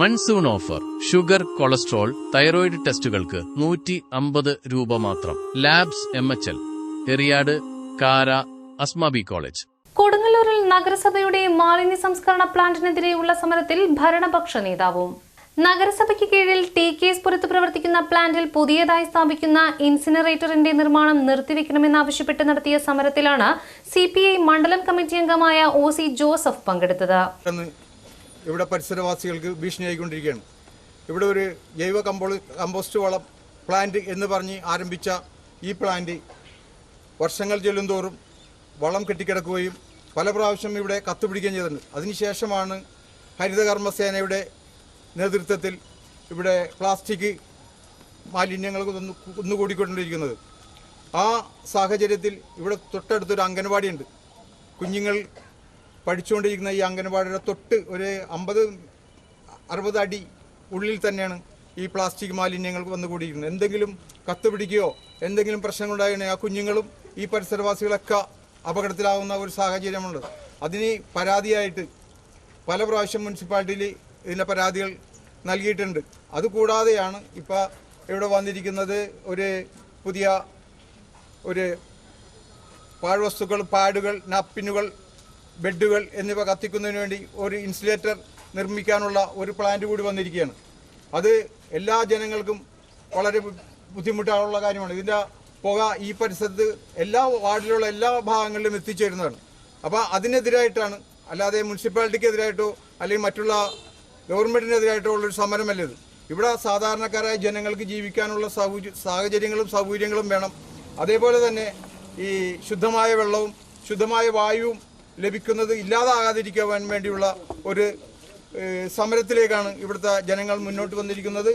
Monsoon offer. Sugar cholesterol thyroid ടെസ്റ്റുകൾക്ക് നൂറ്റി അമ്പത് രൂപ മാത്രം. Labs M H L. Eriyad Kara Asmabi college. കൊടുങ്ങല്ലൂരിൽ നഗരസഭയുടെ മാലിന്യ സംസ്കരണ പ്ലാന്റിനെതിരെയുള്ള സമരത്തിൽ ഭരണപക്ഷ നേതാവും. നഗരസഭയ്ക്ക് കീഴിൽ ടി കെ എസ് പുരത്ത് പ്രവർത്തിക്കുന്ന പ്ലാന്റിൽ പുതിയതായി സ്ഥാപിക്കുന്ന ഇൻസിനറേറ്ററിന്റെ നിർമ്മാണം നിർത്തിവെക്കണമെന്നാവശ്യപ്പെട്ട് നടത്തിയ സമരത്തിലാണ് സി പി ഐ മണ്ഡലം കമ്മിറ്റി അംഗമായ ഒ സി ജോസഫ് പങ്കെടുത്തത്. ഇവിടെ പരിസരവാസികൾക്ക് ഭീഷണിയായിക്കൊണ്ടിരിക്കുകയാണ്. ഇവിടെ ഒരു ജൈവ കമ്പോ കമ്പോസ്റ്റ് വളം പ്ലാന്റ് എന്ന് പറഞ്ഞ് ആരംഭിച്ച ഈ പ്ലാന്റ് വർഷങ്ങൾ ചെല്ലുന്തോറും വളം കെട്ടിക്കിടക്കുകയും പല പ്രാവശ്യം ഇവിടെ കത്തുപിടിക്കുകയും ചെയ്തിട്ടുണ്ട്. അതിനുശേഷമാണ് ഹരിതകർമ്മസേനയുടെ നേതൃത്വത്തിൽ ഇവിടെ പ്ലാസ്റ്റിക് മാലിന്യങ്ങൾ കുന്നുകൂടിക്കൊണ്ടിരിക്കുന്നത് ആ സാഹചര്യത്തിൽ ഇവിടെ തൊട്ടടുത്തൊരു അംഗൻവാടിയുണ്ട്. കുഞ്ഞുങ്ങൾ പഠിച്ചുകൊണ്ടിരിക്കുന്ന ഈ അംഗനവാടിയുടെ തൊട്ട് ഒരു അമ്പത് അറുപത് അടി ഉള്ളിൽ തന്നെയാണ് ഈ പ്ലാസ്റ്റിക് മാലിന്യങ്ങൾ വന്നുകൂടിയിരിക്കുന്നത്. എന്തെങ്കിലും കത്ത് പിടിക്കുകയോ എന്തെങ്കിലും പ്രശ്നങ്ങളുണ്ടായിട്ടുണ്ടെങ്കിൽ ആ കുഞ്ഞുങ്ങളും ഈ പരിസരവാസികളൊക്കെ അപകടത്തിലാവുന്ന ഒരു സാഹചര്യമുണ്ട്. അതിന് പരാതിയായിട്ട് പല പ്രാവശ്യം മുനിസിപ്പാലിറ്റിയിൽ ഇതിന്റെ പരാതികൾ നൽകിയിട്ടുണ്ട്. അതുകൂടാതെയാണ് ഇപ്പോൾ ഇവിടെ വന്നിരിക്കുന്നത് ഒരു പുതിയ ഒരു പാഴ്വസ്തുക്കൾ പാഡുകൾ നാപ്പിനുകൾ ബെഡുകൾ എന്നിവ കത്തിക്കുന്നതിന് വേണ്ടി ഒരു ഇൻസുലേറ്റർ നിർമ്മിക്കാനുള്ള ഒരു പ്ലാന്റ് കൂടി വന്നിരിക്കുകയാണ്. അത് എല്ലാ ജനങ്ങൾക്കും വളരെ ബുദ്ധിമുട്ടാനുള്ള കാര്യമാണ്. ഇതിന്റെ പുക ഈ പരിസരത്ത് എല്ലാ വാർഡിലുള്ള എല്ലാ ഭാഗങ്ങളിലും എത്തിച്ചേരുന്നതാണ്. അപ്പോൾ അതിനെതിരായിട്ടാണ് അല്ലാതെ മുനിസിപ്പാലിറ്റിക്കെതിരായിട്ടോ അല്ലെങ്കിൽ മറ്റുള്ള ഗവൺമെന്റിനെതിരായിട്ടോ ഉള്ളൊരു സമരമല്ല ഇത്. ഇവിടെ സാധാരണക്കാരായ ജനങ്ങൾക്ക് ജീവിക്കാനുള്ള സാഹചര്യങ്ങളും സൗകര്യങ്ങളും വേണം. അതേപോലെ തന്നെ ഈ ശുദ്ധമായ വെള്ളവും ശുദ്ധമായ വായുവും ലഭിക്കുന്നത് ഇല്ലാതാകാതിരിക്കുവാൻ വേണ്ടിയുള്ള ഒരു സമരത്തിലേക്കാണ് ഇവിടുത്തെ ജനങ്ങൾ മുന്നോട്ട് വന്നിരിക്കുന്നത്.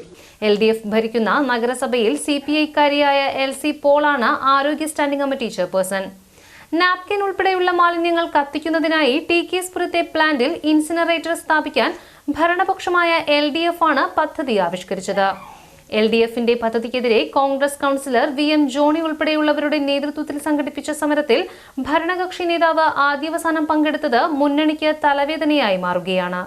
എൽ ഡി എഫ് ഭരിക്കുന്ന നഗരസഭയിൽ സി പി ഐക്കാരിയായ എൽ സി പോളാണ് ആരോഗ്യ സ്റ്റാൻഡിംഗ് കമ്മിറ്റി ചെയർപേഴ്സൺ. നാപ്കിൻ ഉൾപ്പെടെയുള്ള മാലിന്യങ്ങൾ കത്തിക്കുന്നതിനായി ടി കെ സ്പുരത്തെ പ്ലാന്റിൽ ഇൻസിനറേറ്റർ സ്ഥാപിക്കാൻ ഭരണപക്ഷമായ എൽ ഡി എഫ് ആണ് പദ്ധതി ആവിഷ്കരിച്ചത്. എൽ ഡി എഫിന്റെ പദ്ധതിക്കെതിരെ Congress councillor V M Johny ഉൾപ്പെടെയുള്ളവരുടെ നേതൃത്വത്തിൽ സംഘടിപ്പിച്ച സമരത്തിൽ ഭരണകക്ഷി നേതാവ് ആദ്യവസാനം പങ്കെടുത്തത് മുന്നണിക്ക് തലവേദനയായി മാറുകയാണ്